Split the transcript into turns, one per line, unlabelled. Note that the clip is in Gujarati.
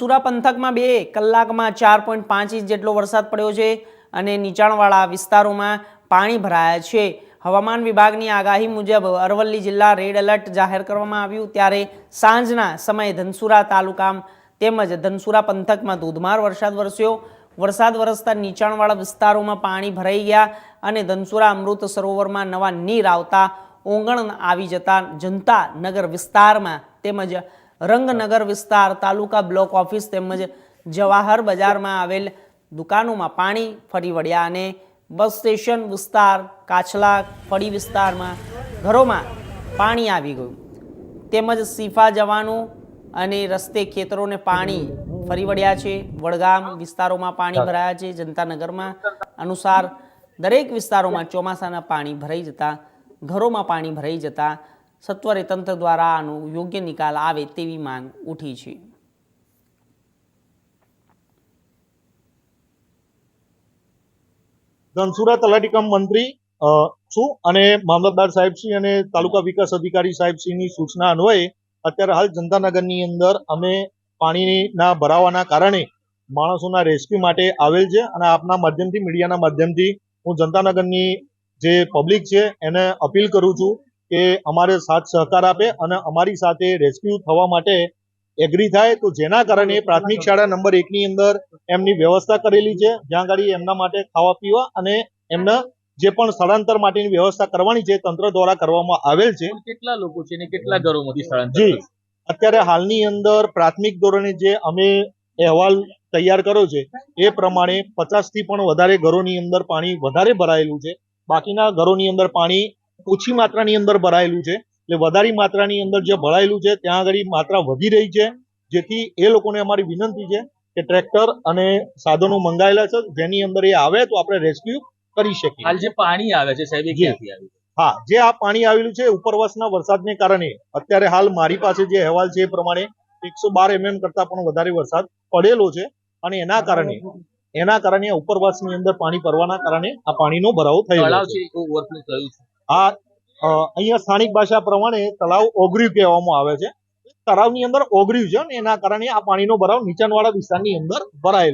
સુરા પંથકમાં બે કલાકમાં ચાર પોઈન્ટ પાંચ ઇંચ જેટલો વરસાદ પડ્યો છે અને નીચાણવાળા વિસ્તારોમાં પાણી ભરાયા છે. હવામાન વિભાગની આગાહી મુજબ અરવલ્લી જિલ્લા રેડ એલર્ટ જાહેર કરવામાં આવ્યું ત્યારે સાંજના સમયે ધનસુરા તાલુકા તેમજ ધનસુરા પંથકમાં ધોધમાર વરસાદ વરસ્યો. વરસાદ વરસતા નીચાણવાળા વિસ્તારોમાં પાણી ભરાઈ ગયા અને ધનસુરા અમૃત સરોવરમાં નવા નીર આવતા, ઓંગણ આવી જતા જનતા નગર વિસ્તારમાં તેમજ રંગનગર વિસ્તાર, તાલુકા બ્લોક ઓફિસ તેમજ જવાહર બજારમાં આવેલ દુકાનોમાં પાણી ફરી વળ્યા અને બસ સ્ટેશન વિસ્તાર, કાછલા ફળી વિસ્તારમાં ઘરોમાં પાણી આવી ગયું. તેમજ સીફા જવાનું અને રસ્તે ખેતરોને પાણી ફરી વળ્યા છે. વડગામ વિસ્તારોમાં પાણી ભરાયા છે. જનતાનગરમાં અનુસાર દરેક વિસ્તારોમાં ચોમાસાના પાણી ભરાઈ જતા, ઘરોમાં પાણી ભરાઈ જતા સત્વરે તંત્ર દ્વારા આનો યોગ્ય નિકાલ આવે તેવી માંગ ઉઠી છે.
ધનસુરા તલાટી કમ મંત્રી છું અને મામલતદાર સાહેબશ્રી અને તાલુકા વિકાસ અધિકારી સાહેબશ્રીની સૂચના અન્વયે અત્યારે હાલ જનતાનગરની અંદર અમે પાણીના ભરાવાના કારણે માણસોના રેસ્ક્યુ માટે આવેલ છે અને આપના માધ્યમથી, મીડિયાના માધ્યમથી હું જનતાનગરની જે પબ્લિક છે એને અપીલ કરું છું કે અમારે સાથ સહકાર આપે અને અમારી સાથે રેસ્ક્યુ થવા માટે એગ્રી થાય તો જેના કારણે પ્રાથમિક શાળા નંબર એકની અંદર એમની વ્યવસ્થા કરેલી છે. જ્યાં ગાડી એમના માટે ખાવા પીવા અને એમના જે પણ સ્થળાંતર માટેની વ્યવસ્થા કરવાની છે તંત્ર દ્વારા કરવામાં આવેલ છે.
કેટલા લોકો છે ને કેટલા ઘરોમાંથી સ્થળાંતર
જી. અત્યારે હાલની અંદર પ્રાથમિક ધોરણે જે અમે અહેવાલ તૈયાર કર્યો છે એ પ્રમાણે પચાસથી પણ વધારે ઘરોની અંદર પાણી વધારે ભરાયેલું છે. બાકીના ઘરોની અંદર પાણી ઓછી માત્રાની અંદર ભરાયેલું છે. એટલે વધારી માત્રાની અંદર જે ભરાયેલું છે ત્યાં આગળ માત્રા વધી રહી છે. જેથી એ લોકોને અમારી વિનંતી છે કે ટ્રેક્ટર અને સાધનો મંગાયેલા છે જેની અંદર એ આવે તો આપણે રેસ્ક્યુ કરી શકીએ.
હાલ જે પાણી આવે છે સાહેબ ક્યાંથી
હા જે આ પાણી આવેલું છે ઉપરવાસના વરસાદને કારણે. અત્યારે હાલ મારી પાસે જે અહેવાલ છે એ પ્રમાણે એકસો બાર એમએમ કરતા પણ વધારે વરસાદ પડેલો છે અને એના કારણે એના કારણે ઉપરવાસની અંદર પાણી ભરવાના કારણે આ પાણીનો ભરાવો
થયો
છે.
છે ઓવરફ્લો થયું છે.
આ અહીંયા સ્થાનિક ભાષા પ્રમાણે તળાવ ઓગર્યું કહેવામાં આવે છે. તળાવની અંદર ઓગર્યું છે અને એના કારણે આ પાણીનો ભરાવ નીચાણવાળા વિસ્તારની અંદર ભરાયેલો